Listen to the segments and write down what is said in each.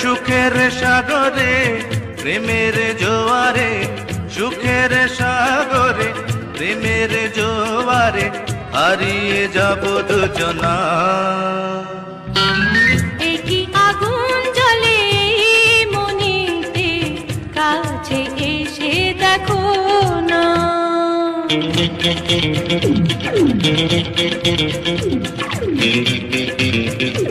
সুখের সাগরে প্রেমের জোয়ারে সুখের সাগরে প্রেমের জোয়ারে হারিয়ে যাব দুজনা। একই আগুন জ্বলে মনেতে কাছে এসে দেখো না। গানে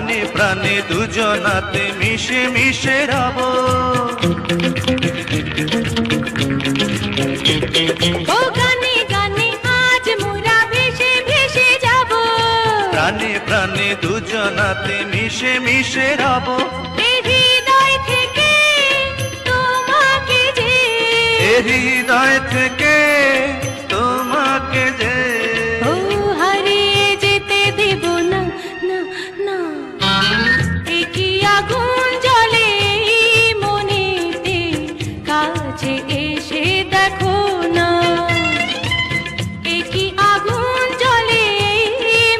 প্রাণে প্রাণে দুজনাতে মিশে মিশে রব। প্রাণে প্রাণে দুজনাতে মিশে মিশে রব। হৃদয় থেকে কাছে এসে দেখো না। একই আগুন জ্বলে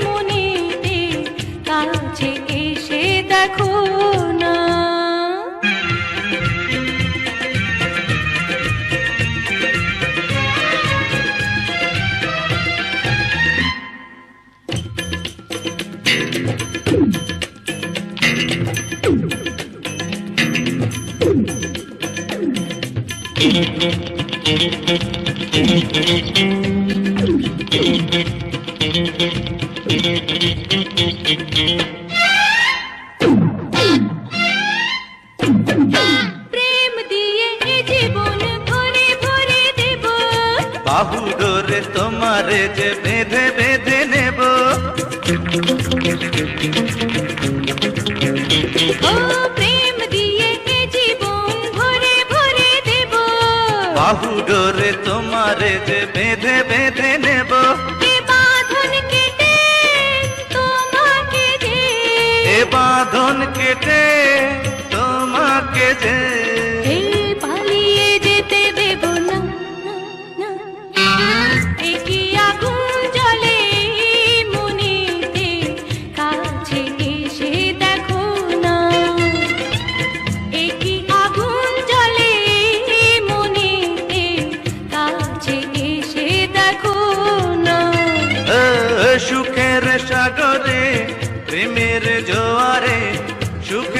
মনেতে কাছে এসে দেখো বাহু ধরে তোমারে যে বেঁধে বেঁধে নেব। ও তোমারে যে বেঁধে বেঁধে নেব। বাঁধন কেটে তোমাকে যে সাগরে প্রেমের জোয়ারে সুখের